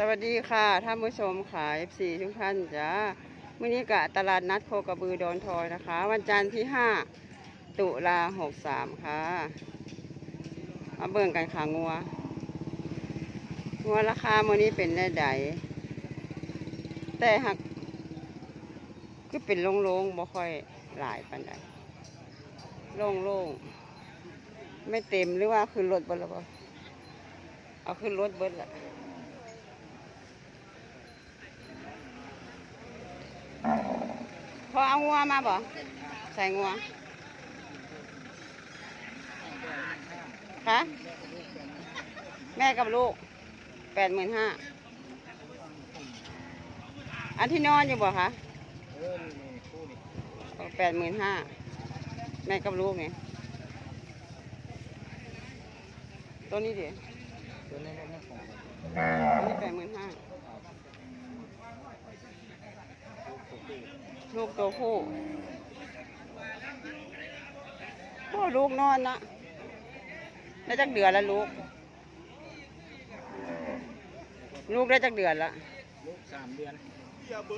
สวัสดีค่ะท่านผู้ชมค่ะ FC ทุกท่านจ้ามื่อนี้กะตลาดนัดโคกระบือดอนทอยนะคะ วันจันทร์ที่ 5 ตุลา63 ค่ะ มาเบิ่งกันค่ะงัว งัวราคามื่อนี้เป็นได้ใดแต่หักคือเป็นโล่งๆบ่ค่อยหลายปานใดโล่งๆ ไม่เต็มหรือว่าขึ้นรถเบิดแล้วบ่เอาขึ้นรถเบิดละ อเอางัวมาบ่ใส่งัวคะแม่กับลูกแปดหมื่นห้าอันที่นอนอยู่บ่คะแปดหมื่นห้าแม่กับลูกไงตัวนี้ดิตัวนี้แปดหมื่นห้า ลูกตัวผู้โอ้ลูกนอนนะได้จักเดือนแล้วลูก ลูกได้จักเดือนละลูกสามเดือน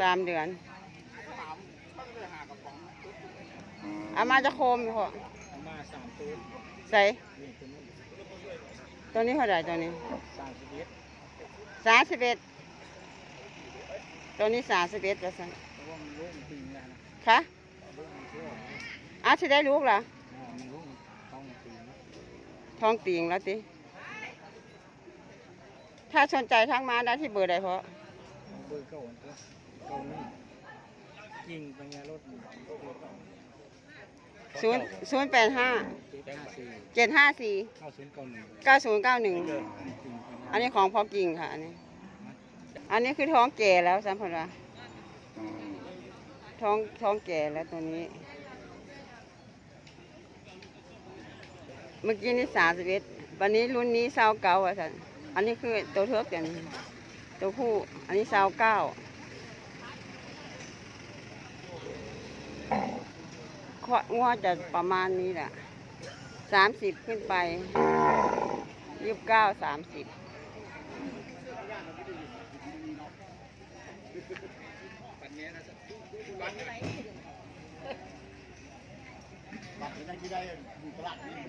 สามเดือนเอามาจะโคมอยู่พอเอามาสามตัวใส่นี่ตัวนี้ตัวนี้เท่าไหร่ตัวนี้สามสิบเอ็ดสามสิบเอ็ดตัวนี้สามสิบเอ็ดแล้วสันเพราะว่ามันลูกมันตีแล้วนะ คะลูกมันเชื่ออ้าวจะได้ลูกเหรอมันลูกต้องตีท้องติ่งแล้วติถ้าสนใจทักมาได้ที่เบอร์ใดเพราะเอาเบอร์เก่าอันตัวเก่านี่ยิงไปไงรถมันศูนย์ศูนย์แปดห้าเจ็ดห้าสี่เจ็ดห้าสี่เข้าศูนย์เก่าหนึ่งเก้าศูนย์เก้าหนึ่งจริงอันนี้ของพ่อกิ่งค่ะ อันนี้ อันนี้คือท้องแก่แล้วสัมผัสว่า ท้องท้องแก่แล้วตัวนี้ เมื่อกี้นี่สามสิบเอ็ดวันนี้รุ่นนี้สาวเก้าอะสันอันนี้คือตัวเทือกอย่างนี้ตัวผู้อันนี้สาวเก้าข้องัวจะประมาณนี้แหละสามสิบขึ้นไปยี่สิบเก้าสามสิบ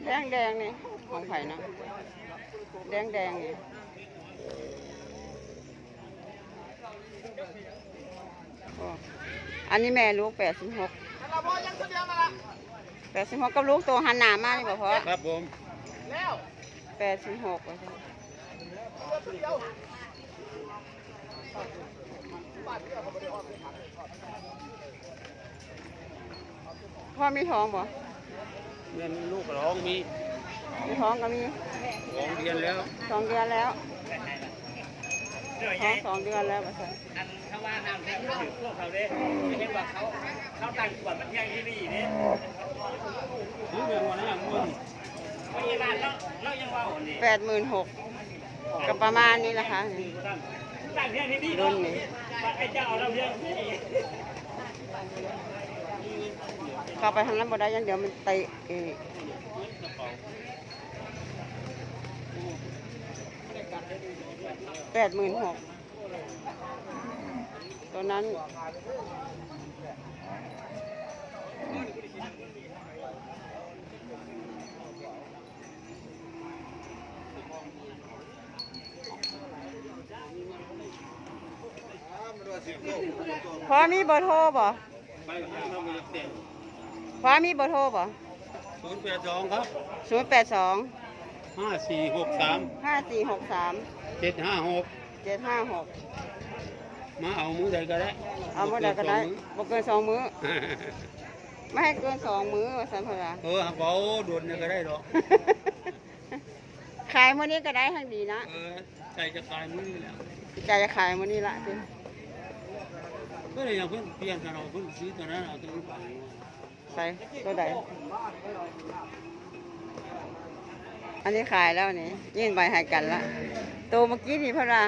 แดงแดงนี่ของไผ่นะแดงแดงนี่โอ้อันนี้แม่ลูกแปดสิบหกแปดสิบหกกับลูกตัวหันหนามากนี่บ่พอครับผมแปดสิบหกว่าซั่น พ่อมีท้องบ่เงินลูกร้องมีมีท้องก็มีร้องเรียนแล้วสองเดือนแล้วท้องสองเดือนแล้วว่าซั่นอันถ้าว่าน้ำแท้ถือพวกเขาเด้ไม่ใช่ว่าเขาเขาตั้งขวดมันยังที่นี่นี่นี่เรื่องวันนั้นมึงไม่ใช่บ้านเราเรายังว่าวันนี้แปดหมื่นหกก็ประมาณนี้แหละค่ะตั้งเพียงที่นี่ รุ่นนี้เข้าไปทางนั้นบ่ได้ยังเดี๋ยวมันเตะอีกแปดหมื่นหกตัวนั้น พอมีเบอร์โทรบ่ไปทางเราเต็มพอมีเบอร์โทรบ่ศูนย์แปดสองครับศูนย์แปดสองห้าสี่หกสามห้าสี่หกสามเจ็ดห้าหกเจ็ดห้าหกมาเอามือใดก็ได้ เอาเมื่อใดก็ได้บ่เกินสองมื้อไม่ให้เกินสองมื้อว่าสันพลาเออเบาด่วนเนี่ยก็ได้หรอกขายมื้อนี้ก็ได้ทั้งดีนะเออใจจะขายมือนี่แหละใจจะขายมื้อนี้ละสิ ก็เลยยังเพิ่งเปลี่ยนกันเราเพิ่งซื้อตัวนั้นเอาตัวนี้ไปใส่ตัวใดอันนี้ขายแล้วนี่ยื่นใบให้กันละตัวเมื่อกี้นี่พลา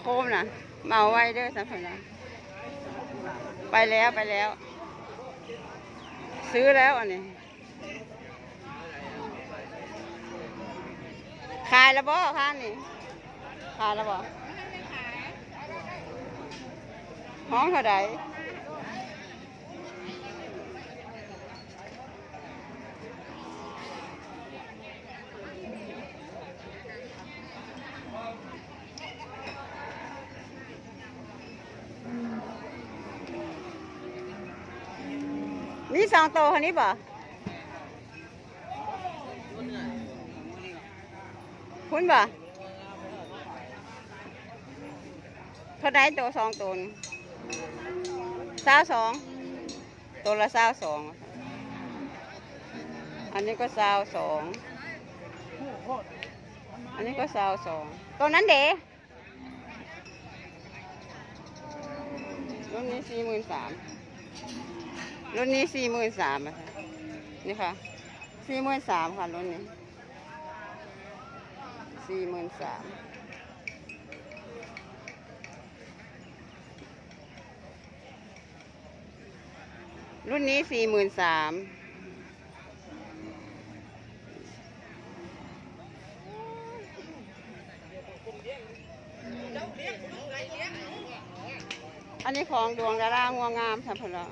โคมนะเอาไว้เด้อสันพลาไปแล้วไปแล้ว ซื้อแล้วอันนี้ขายแล้วบ่ค่ะนี่ขายแล้วบ่ ห้องเท่าไดมีสองโตวคนนี้ป่ะคุณป่ะเท่าไดตัวสองตัว สาวสองตัวละสาวสองอันนี้ก็สาวสองอันนี้ก็สาวสองตัวนั้นเด๋รุ่นนี้สี่หมื่นสามรุ่นนี้สี่หมื่นสามอะค่ะนี่ค่ะสี่หมื่นสามค่ะรุ่นนี้สี่หมื่นสาม รุ่นนี้สี่หมื่นสามอันนี้ของดวงดารางัวงามสัมพลา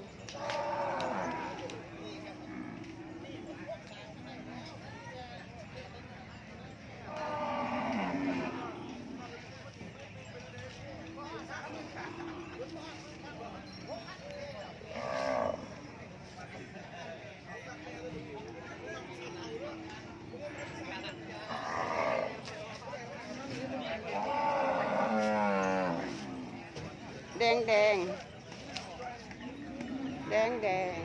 แดงแดงแดง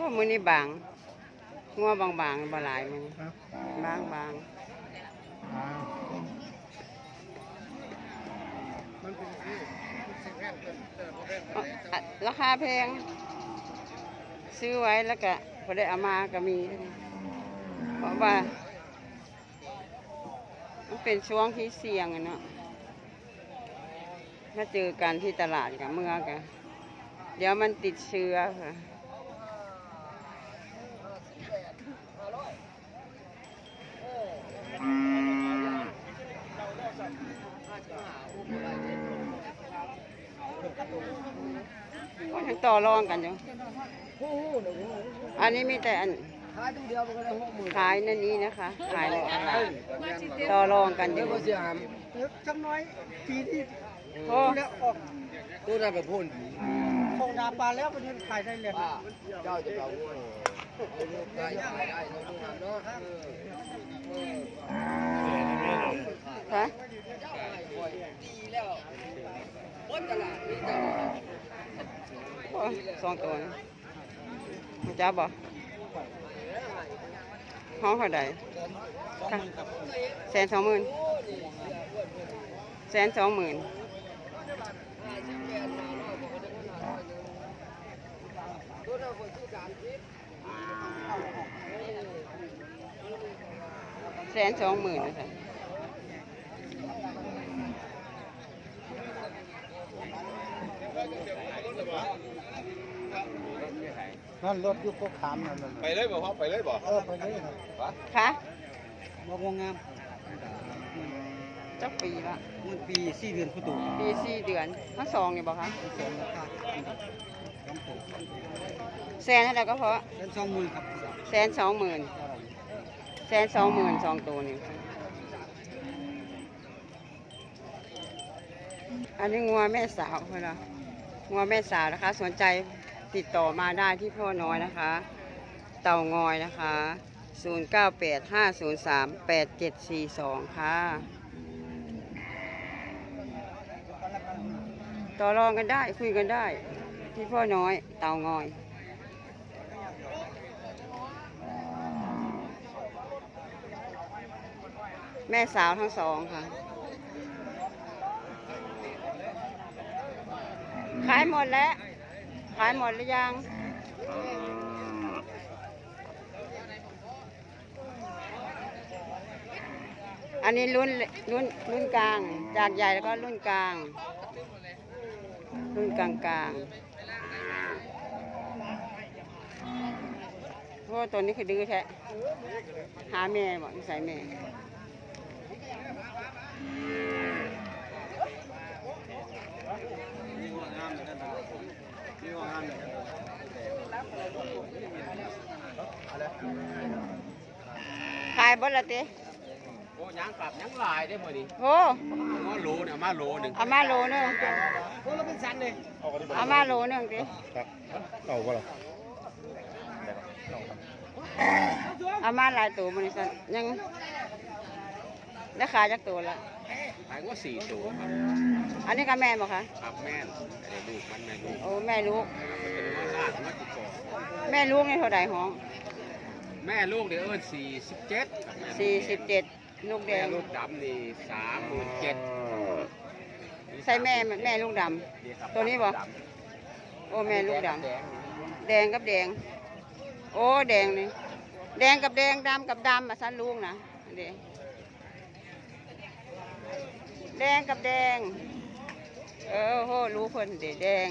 ว่ามือนี้บางงัวบางบางๆบ่หลายมือนี้บางบางมันเป็นที่สิบแพงเกินเออบ่แพงๆเอาอะราคาแพง ซื้อไว้แล้วก็พอได้เอามาก็มี เพราะว่า มันเป็นช่วงที่เสี่ยงอะเนาะถ้าเจอกันที่ตลาดกับเมื่อกันเดี๋ยวมันติดเชื้อค่ะ ก็ยังต่อ รองกันอยู่อันนี้มีแต่อันขายตัวเดียวมันก็ได้หกหมื่นขายนั่นนี้นะคะ ขายในออนไลน์ต่อรองกันอยู่จังน้อยปีที่โอ้ออกตัวนั้นไปพ่นคงนาปลาแล้วมันยังขายได้เลยเจ้าจะเอาได้ได้ได้เนาะค่ะดีแล้วบนตลาดนี้ สองตัวนะมันจับบ่ห้องเท่าใดค่แสนสองหมื่นแสนสองหมื่นแสนสองหมื่นนะคะ นั่นรถยุคก็ขามนั่นนั่นไปเลยบ่พ่อไปเลยบ่เออไปเลยครับค่ะมองงามจักปีละมันปีสี่เดือนคุตุปีสี่เดือนทั้งสองนี่บอกคะสองราคาสองตัวแสนเท่าไหร่ก็เพราะเป็นสองหมื่นครับแสนสองหมื่นแสนสองหมื่นสองตัวนี่อันนี้งัวแม่สาวเพื่อนเหรองัวแม่สาวนะคะ สนใจ ติดต่อมาได้ที่พ่อน้อยนะคะ เต่างอยนะคะ 0985038742 ค่ะ ต่อรองกันได้คุยกันได้พี่พ่อน้อยเต่างอยแม่สาวทั้งสองค่ะ ขายหมดแล้ว ขายหมดหรือยัง อันนี้รุ่นรุ่นรุ่นกลาง จากใหญ่แล้วก็รุ่นกลาง รุ่นกลางกลางเพราะว่าตัวนี้คือดื้อแท้หาแม่บอกนิสัยแม่ ขายบดละเต้โอ้ยังปรับยังหลายได้หมดดิโอ้ว่าโลเนี่ยมาโลหนึ่งเอามาโลหนึงพวกเราเป็นสันเลยเอามาโลหนึงติเอาก็หรอเอามาหลายตัวมันสันยังได้ขายจากตัวละขายว่าสี่ตัวครับอันนี้ก็แม่นบอกคะครับแม่นไอ้ลูกมันแม่ลูกโอ้แม่ลูก มันเป็นว่าลาดมาติดต่อแม่ลูกนี่เท่าไหร่ห้อง แม่ลูกเดี๋ยวเอิ้นสี่สิบเจ็ดสี่สิบเจ็ดลูกแดแม่ง ลูกดำนี่สามหมื่นเจ็ดใส่แม่แม่ลูกดำตัวนี้บ่โอ้แม่ลูกดำแดงกับแดง โอ้แดงนี่แดงกับแดงดำกับดำมาสั้นลูกนะอันนี้แดงกับแดง เออโหรู้เพิ่นเด็แดง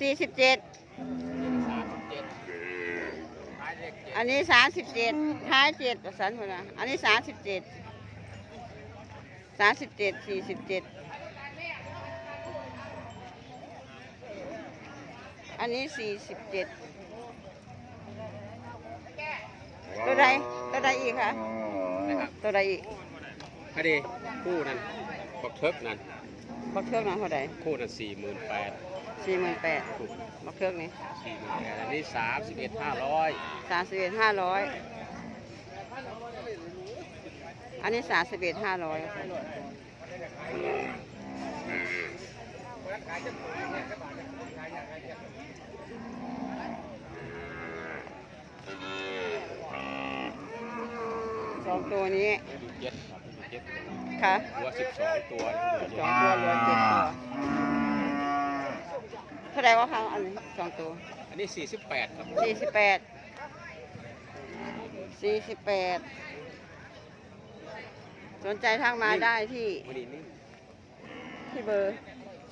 สี่สิบเจ็ด ขายเด็กเจ็ด อันนี้สามสิบเจ็ดท้ายเจ็ดประสันพุ่นนะอันนี้สามสิบเจ็ดสามสิบเจ็ดสี่สิบเจ็ดอันนี้สี่สิบเจ็ดตัวใดตัวใดอีกคะนะครับตัวใดอีกพอดีคู่นั้นบักเทิกนั้นบักเครื่องนั้นเท่าใดคู่นั้นสี่หมื่นแปด สี่หมื่นแปดคู่บักเครื่องนี้สี่หมื่นแปดอันนี้สามสิบเอ็ดห้าร้อยสามสิบเอ็ดห้าร้อยอันนี้สามสิบเอ็ดห้าร้อยสองตัวนี้ดูเจ็ดครับดูเจ็ดค่ะตัวสิบสองตัวสองตัวเหลือเจ็ดตัวเท่าไหร่วะคะอันนี้สองตัวอันนี้สี่สิบแปดครับสี่สิบแปดสี่สิบแปดสนใจทางมาได้ที่วันนี้นี่ที่เบอร์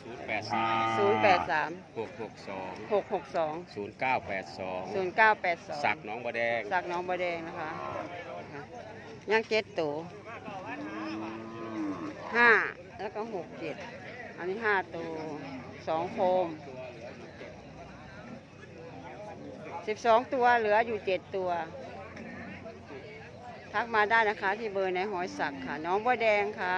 ศูนย์แปดสามศูนย์แปดสามหกหกสองหกหกสองศูนย์เก้าแปดสองศูนย์เก้าแปดสองสักหน้องบะแดงสักน้องบะแดงนะคะค่ะยังเจ็ดตัวห้าแล้วก็หกเจ็ดอันนี้ห้าตัวสองโคม สิบสองตัวเหลืออยู่เจ็ดตัว ทักมาได้นะคะ ที่เบอร์ในหอยสักค่ะ น้องบัวแดงค่ะ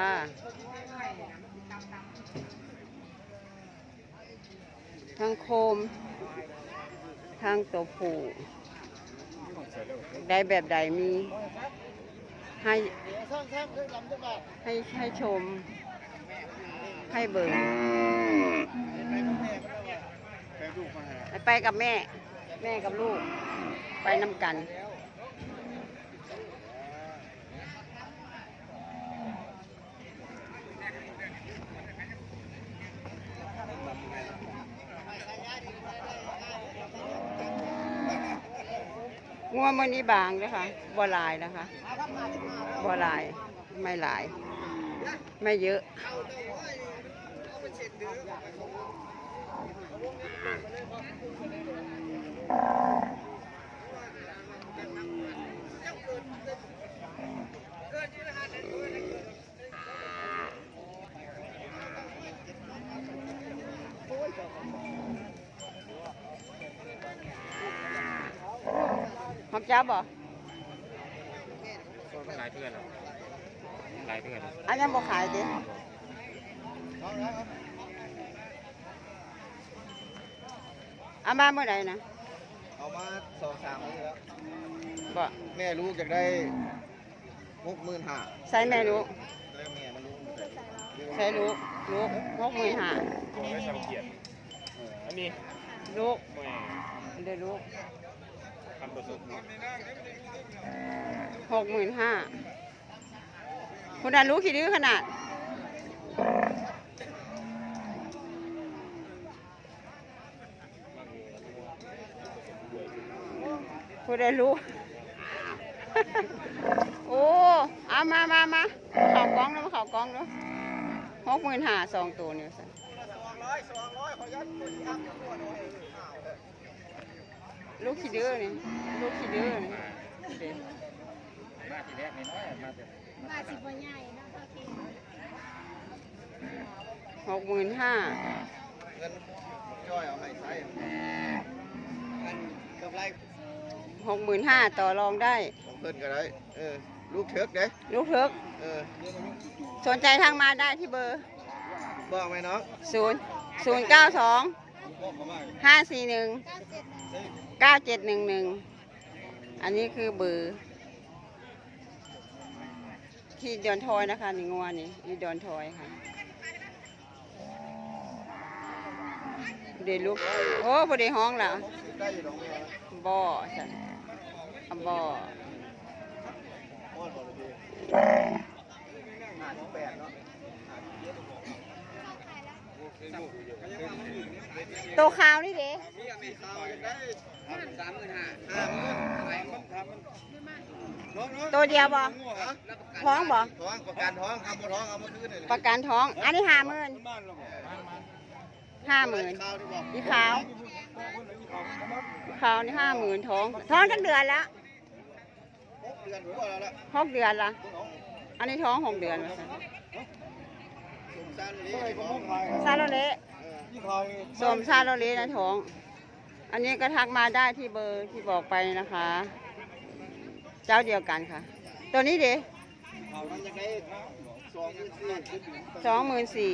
ทางโคม ทางตัวผูได้แบบใดมี ให้ให้ให้ชม ให้เบิร์ไปกับแม่ แม่กับลูก ไปนำกันงัวมันนี้บางนะคะบัวลายนะคะบัวลายไม่หลาย ไม่เยอะ หอมจ้าบ่หลายเพื่อนหลายเพื่อนอันนี้บ่ขายดิเอามาเมื่อไหร่นะ เอามาสองสามมื้อแล้ว บ่แม่ลูกอยากได้หกหมื่นห้าใส่แม่ลูกแล้วแม่มันลูกใส่ลูกลูกหกหมื่นห้าไม่ทำเกียรติอันนี้ลูกแม่เดี๋ยวลูกทำประสบหกหมื่นห้าคุณดารู้กี่ดื้อขนาด ผู้ใดรู้ โอ้เอามามามาเข่ากล้องแล้วมาเข่ากล้องแล้วหกหมื่นห้าสองตัวนี่สิสองร้อยสองร้อยขอยัดคนยักษ์ตัวหน่อยลูกขี้ดื้อนี่ลูกขี้ดื้อนี่เด็กมาทีแรกน้อยๆมาแต่ว่าสิบ่ใหญ่เนาะพ่อเก่งหกหมื่นห้าเงินจ้อยเอาให้ใช้อันกำไร หกหมื่นห้าต่อรองได้ ของเพิ่นก็ได้เออลูกเถิกเด้ลูกเถิกเออสนใจทางมาได้ที่เบอร์ บอกไหมน้องศูนย์ศูนย์เก้าสองบอกเขามาห้าสี่หนึ่งเก้าเจ็ดหนึ่งเก้าเจ็ดหนึ่งหนึ่งอันนี้คือเบอร์ ที่ดอนทอยนะคะนี่งัวนี่นี่ดอนทอยค่ะเดี๋ยวลูกโอ้พอดีห้องแล้วได้อยู่ดอกแม่ บ่อฉันอะ บ่ออ้อนบอกเลยดีห้าสิบแปดเนาะโตขาวนี่เด้มีอันนี้ข้าวยังได้สามหมื่นห้าห้าหมื่นอะไรมันทำมันน้องน้องตัวเดียวบ่ฮะท้องบ่ท้องประกันท้องทำบ่ท้องเอามาคืนเลยประกันท้อง อันนี้ห้าหมื่นบ้านเราบ่ห้าหมื่นข้าวดีบ่อีขาวขาวนี่ห้าหมื่นท้อง ท้องทั้งเดือนแล้วหก เดือนหัวเราละหกเดือนละอันนี้ท้องหกเดือนว่าซั่นสมซานเลยท้องซาโลเละยี่พอยสวมซาโลเละนะท้อง อันนี้ก็ทักมาได้ที่เบอร์ที่บอกไปนะคะ เจ้าเดียวกันค่ะ ตัวนี้เด้เขามันจะได้สองหมื่นสี่ขึ้นถึงสองหมื่นสี่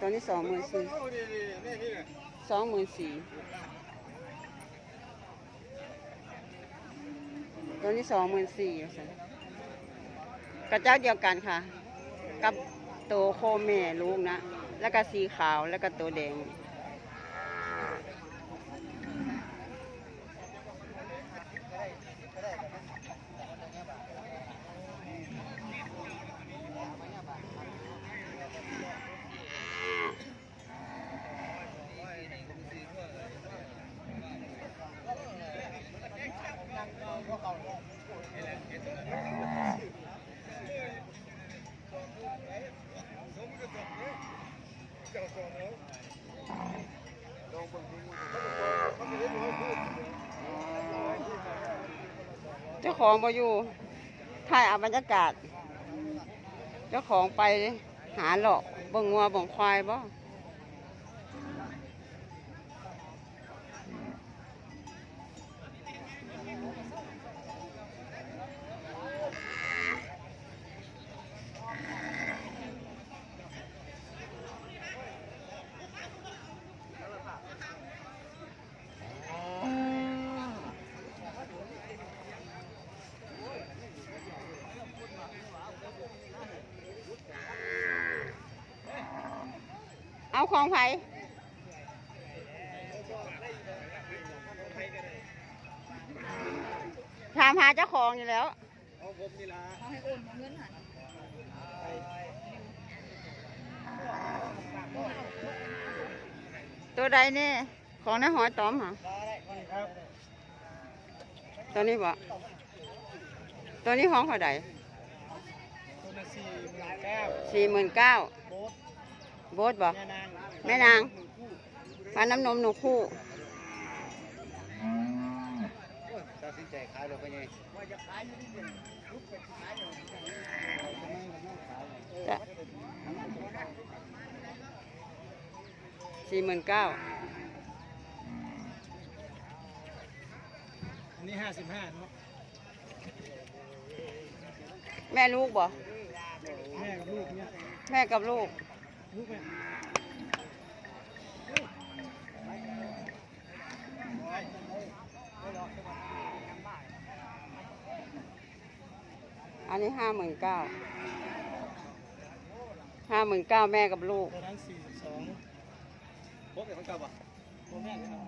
ตัวนี้สองหมื่นสี่นี่นี่นี่นี่สองหมื่นสี่ ตัวนี้สองหมื่นสี่กระเจ้าเดียวกันค่ะ กับตัวโคแม่ลูกนะ แล้วก็สีขาวแล้วก็ตัวแดง เจ้า ของมาอยู่ถ่ายเอาบรรยากาศ เจ้าของไปหาหลอกบ่งงัวบ่งควายบ่ ของไผถามหาเจ้าของอยู่แล้วเอาผมนี่ละเขาให้โอนเงินหันตัวใดนี่ของน้าหอยตอมหรอตัวนี้บ่ตัวนี้ห้องเท่าใดสี่หมื่นเก้าสี่หมื่นเก้า โบ๊ทโบสบ่แม่นางแม่นางพาน้ำนมหนูคู่ตัดสินใจขายเลยไปไงสี่หมื่นเก้าอันนี้ห้าสิบห้าเนาะแม่ลูกบ่แม่กับลูกเนี่ยแม่กับลูกลูกแม่ อันนี้ห้าหมื่นเก้าห้าหมื่นเก้าแม่กับลูกตัวนั้นสี่สิบสองโบ๊ทกับมันเก่าป่ะโบ๊ทแม่ครับ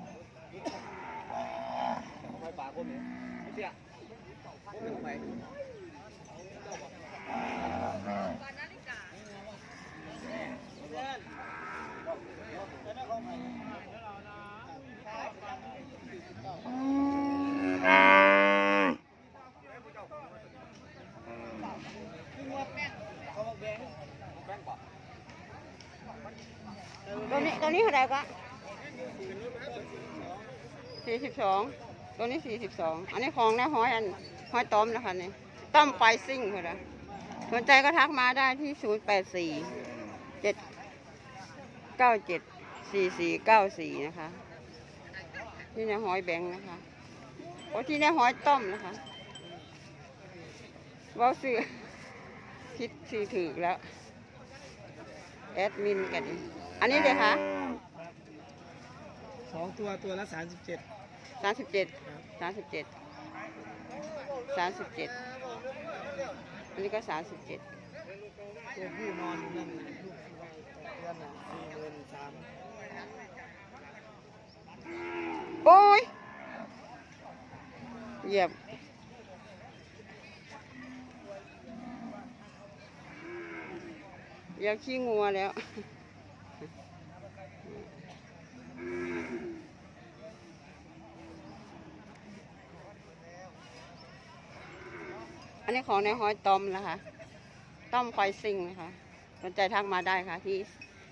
ไปป่าคนนี้ไม่เสียไม่ไป ตัวนี้ตัวนี้เท่าไหร่ก็สี่สิบสองตัวนี้สี่สิบสองอันนี้ของนะห้อยอันห้อยต้อมนะคะนี่ต้อมไฟซิ่งเหรอสนใจก็ทักมาได้ที่ศูนย์แปดสี่เจ็ดเก้าเจ็ด สี่สี่เก้าสี่นะคะที่ในห้อยแบงค์นะคะโอ้ที่ในห้อยต้อมนะคะเว่าซื้อคิดซื้อถือแล้ว แอดมินกันดิอันนี้เลยค่ะสองตัวตัวละสามสิบเจ็ดสามสิบเจ็ดสามสิบเจ็ดสามสิบเจ็ดอันนี้ก็สามสิบเจ็ดตัวผู้นอนอยู่นั่นลูกเดือนน่ะสี่หมื่นสาม โอ้ยเหยียบเหยียบขี้งัวแล้วอันนี้ของในห้อยต้อมนะคะต้อมไฟซิงนะคะสนใจทักมาได้ค่ะที่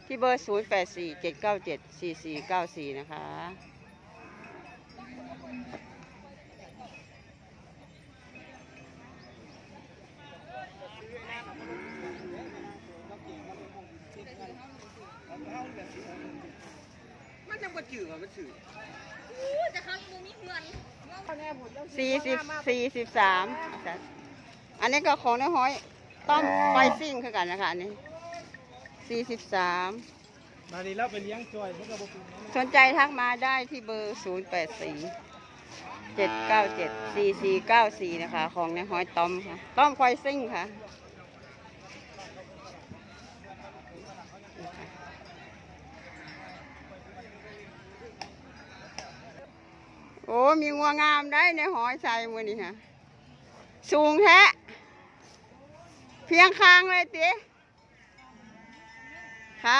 ที่เบอร์ 0 8 4 7 9 7 4 4 9 4 นะคะ มันยังบ่จืดมันจืดแต่เขาอยู่มีเพื่อนสี่สิบสี่สิบสามอันนี้ก็ของในห้อย ต้อมไฟซิ่งคือกันนะคะอันนี้ สี่สิบสามมาดีแล้วไปเลี้ยงจอยเพื่อกับบุญสนใจทักมาได้ที่เบอร์0 8 4 7 9 7 4 4 9 4นะคะ ของในห้อยต้อมค่ะต้อมไฟซิ่งค่ะ โอ้มีงัวงามได้ในหอยใส่มือนี่ค่ะ สูงแท้เพียงคางเลยเตี้ย ค่ะ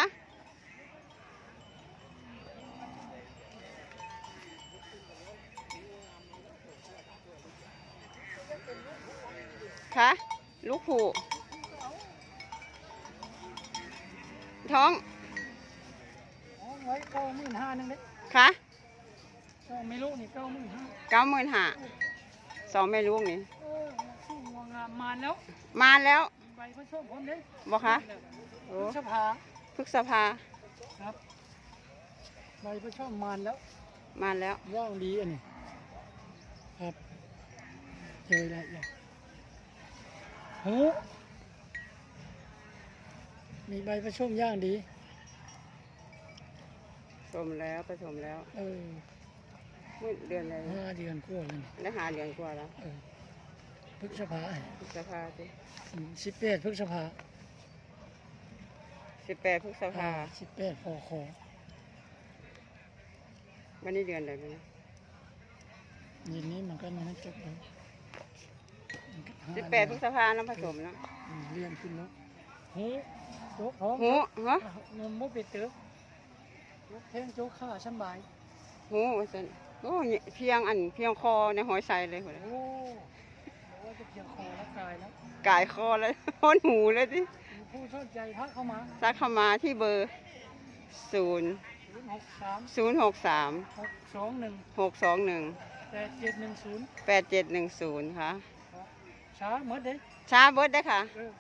คะลูกผูท้องไว้เก้าหมื่นห้านึงเด้คะเก้าไม่รู้นี่เก้าหมื่นห้าเก้าหมื่นห้าสองแม่ลูกนี่เออสู้งวงามมาแล้ว มาแล้วใบพระโชคคนเด้บอกคะโอ้สภา พฤกษภาครับใบพระโชคมานแล้วมาแล้วย่างดีอันนี้ครับเจอแล้วอย่างโหมีใบพระโชคย่างดีชมแล้วประชมแล้วเออมืดเดือนอะไรห้าเดือนกว่าแล้วนี่ได้หาเดือนกว่าแล้วเออพฤษภาพฤษภาสิสิบแปดพฤษภา สิบแปดพฤษภาสิบแปดพอคอวันนี้เดือนอะไรบ้างยินนี้มันก็ยังไม่จบเลยมันก็ห้าสิบแปดพฤษภาน้ำผสมแล้วอืมเรียนขึ้นแล้วเฮ้โจ๊กท้องหูเหรอนมมุกเป็ดเต๋อเท่งโจ๊กข้าชั้นบ่ายหูว่าซั่นโอ้ยเพียงอันเพียงคอในหอยใส่เลยคนโอ้บอกว่าจะเพียงคอและกายแล้วกายคอเลยพ้นหูเลยสิมี ผู้ชอบใจพักเข้ามาซักเข้ามาที่เบอร์ศูนย์ศูนย์หกสามศูนย์หกสามหกสองหนึ่งหกสองหนึ่งแปดเจ็ดหนึ่งศูนย์แปดเจ็ดหนึ่งศูนย์ค่ะช้าเมื่อเด้ช้าเบิดได้อค่ะเออ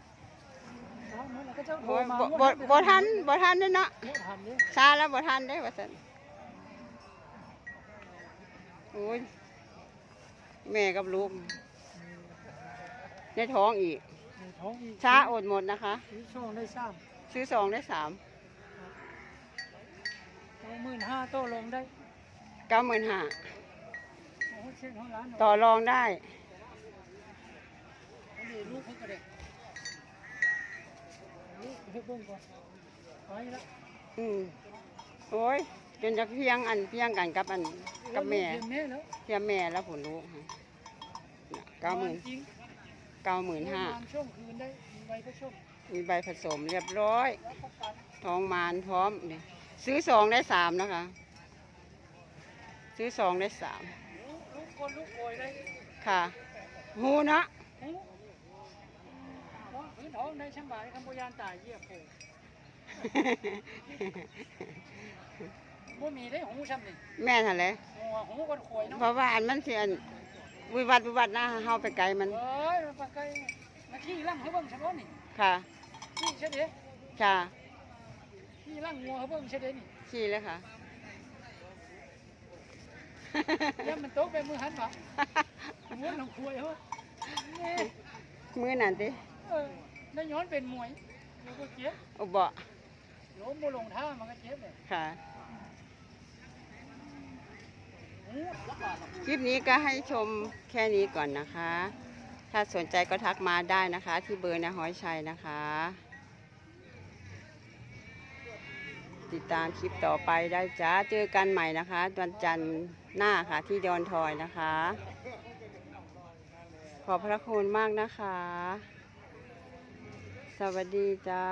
ช้าเมื่อแล้วก็เจ้าโทรโอ้ยมาบ่บ่บ่ทันบ่ทันเด้อเนาะบ่ทันเด้ช้าแล้วบ่ทันได้อว่าซั่นโอ้ยแม่กับลูกในท้องอีกใน ท้องอีกช้าอดหมดนะคะ ซื้อช่องได้สามซื้อสองได้สามสองหมื่นห้าโตลงได้เก้าหมื่นห้าโอ้โหเช็คของร้านต่อรองได้ อันนี้ลูกเขาก็ได้ลูกเฮ็ดเบิ่งก่อนไปแล้วอืมโอ้ยจนจะเพียงอันเพียงกันกับอันกับแม่เห็นแม่แล้วเทียมแม่แล้วผลลูกค่ะเก้าหมื่นจริง เก้าหมื่นห้าประมณช่วงคืนได้มีใบก็ช่วงมีใบผสมเรียบร้อยทองมานพร้อมนี่ซื้อสองได้สามนะคะ ซื้อสองได้สามลูกคนลูกโอยได้ค่ะหูเนาะหูเพราะพื้นท้องได้ช่างบาทคำพยานตายเยี่ยโผบ่มีได้หูช้ำนี่แม่ทันเลยหัวหูคนควยเนาะเพราะว่าอันมันเสียน วิวัฒน์วิวัฒน์นะเฮาไปไกลมัน เอ้ยมันปากไก่มาขี้ล่างเขาเบิ่งเฉพาะนี่ค่ะขี้เฉยค่ะขี้ล่างงัวเขาเบิ่งเฉยนี่ชี้เลยค่ะย่ามันตกไปมือหันปะม้วนลงควยเหรอนี่มือนั่นติเออได้ย้อนเป็นมวยเดี๋ยวก็เจ็บอุบะล้มโมลงท่ามันก็เจ็บเลยค่ะ หู คลิปนี้ก็ให้ชมแค่นี้ก่อนนะคะ ถ้าสนใจก็ทักมาได้นะคะ ที่เบอร์นาห้อยชัยนะคะ ติดตามคลิปต่อไปได้จ้าเจอกันใหม่นะคะวันจันทร์หน้าค่ะที่ดอนทอยนะคะ ขอบพระคุณมากนะคะ สวัสดีจ้า